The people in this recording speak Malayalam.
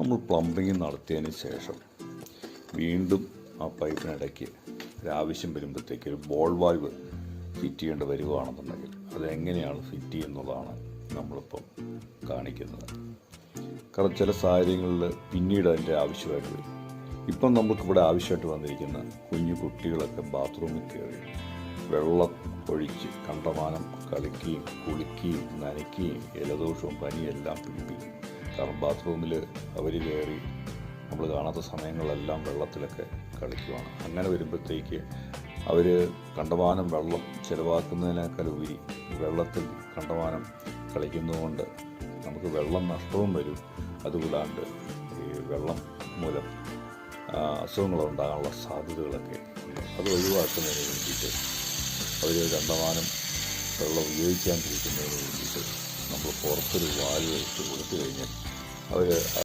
നമ്മൾ പ്ലംബിങ് നടത്തിയതിന് ശേഷം വീണ്ടും ആ പൈപ്പിനിടയ്ക്ക് ഒരാവശ്യം വരുമ്പോഴത്തേക്ക് ഒരു ബോൾ വാൽവ് ഫിറ്റ് ചെയ്യേണ്ടി വരികയാണെന്നുണ്ടെങ്കിൽ അതെങ്ങനെയാണ് ഫിറ്റ് ചെയ്യുന്നതാണ് നമ്മളിപ്പം കാണിക്കുന്നത്. കാരണം ചില സാഹചര്യങ്ങളിൽ പിന്നീട് അതിന്റെ ആവശ്യമായിട്ട് വരും. ഇപ്പം നമുക്കിവിടെ ആവശ്യമായിട്ട് വന്നിരിക്കുന്ന കുഞ്ഞു കുട്ടികളൊക്കെ ബാത്റൂമിൽ കയറി വെള്ളം ഒഴിച്ച് കണ്ടമാനം കളിക്കുകയും കുളിക്കുകയും നനയ്ക്കുകയും ജലദോഷവും പനിയെല്ലാം പിടിപ്പിക്കും. കാരണം ബാത്റൂമിൽ അവർ കയറി നമ്മൾ കാണാത്ത സമയങ്ങളെല്ലാം വെള്ളത്തിലൊക്കെ കളിക്കുവാണ്. അങ്ങനെ വരുമ്പോഴത്തേക്ക് അവർ കണ്ടമാനം വെള്ളം ചിലവാക്കുന്നതിനേക്കാൾ ഉപരി വെള്ളത്തിൽ കണ്ടമാനം കളിക്കുന്നതുകൊണ്ട് നമുക്ക് വെള്ളം നഷ്ടവും വരും. അതുകൂടാണ്ട് ഈ വെള്ളം മൂലം അസുഖങ്ങളുണ്ടാകാനുള്ള സാധ്യതകളൊക്കെ അത് ഒഴിവാക്കുന്നതിന് വേണ്ടിയിട്ട് അവർ കണ്ടമാനം വെള്ളം ഉപയോഗിക്കാണ്ടിരിക്കുന്നതിന് വേണ്ടിയിട്ട് നമ്മൾ പുറത്തൊരു വാൽ വെച്ച് കൊടുത്തു കഴിഞ്ഞാൽ അവർ